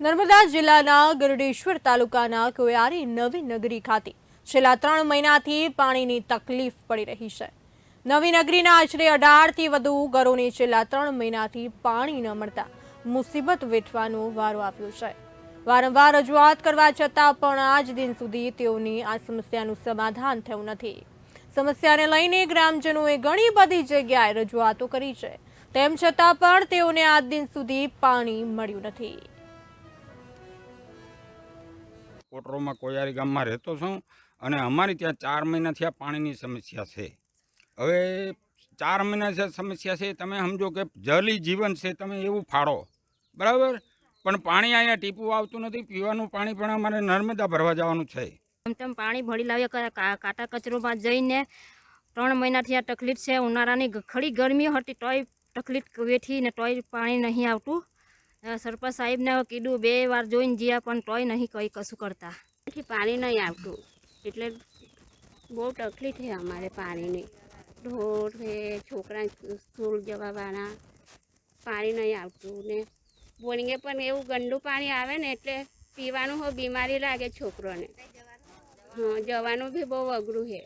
નર્મદા જિલ્લાના ગરુડેશ્વર તાલુકાના કોયારી નવી નગરી ખાતે છેલ્લા ત્રણ મહિનાથી પાણીની તકલીફ પડી રહી છે. નવી નગરીના આશરે અઢારથી વધુ ઘરોને છેલ્લા ત્રણ મહિનાથી પાણી ન મળતા મુસીબત વેઠવાનો વારો આવ્યો છે. વારંવાર રજૂઆત કરવા છતાં પણ આજ દિન સુધી તેઓની આ સમસ્યાનું સમાધાન થયું નથી. સમસ્યાને લઈને ગ્રામજનોએ ઘણી બધી જગ્યાએ રજૂઆતો કરી છે. તેમ છતાં પણ તેઓને આજ દિન સુધી પાણી મળ્યું નથી. કોટરોમાં કોયારી ગામમાં રહેતો છું અને અમારી ત્યાં ચાર મહિનાથી આ પાણીની સમસ્યા છે. હવે ચાર મહિના છે સમસ્યા છે, તમે સમજો કે જલી જીવન છે, તમે એવું ફાળો. બરાબર? પણ પાણી અહીંયા ટીપું આવતું નથી, પીવાનું પાણી પણ અમારે નર્મદા ભરવા જવાનું છે. તેમ પાણી ભરી લાવીએ કાંટા કચરોમાં જઈને ત્રણ મહિનાથી આ તકલીફ છે, ઉનાળાની ખડી ગરમી હતી તોય તકલીફ વેઠી ને તોય પાણી નહીં આવતું. સરપંચ સાહેબને કીધું, બે વાર જોઈને ગયા પણ તોય નહીં કંઈ કશું કરતા. થી પાણી નહીં આવતું. એટલે બહુ તકલીફ છે અમારે પાણીની. ઢોર છે છોકરા સ્કૂલ જવાવાળા, પાણી નહીં આવતું ને. બોરિંગે પણ એવું ગંદુ પાણી આવે ને, એટલે પીવાનું હો બીમારી લાગે છોકરોને. હા, જવાનું બી બહુ અઘરું છે.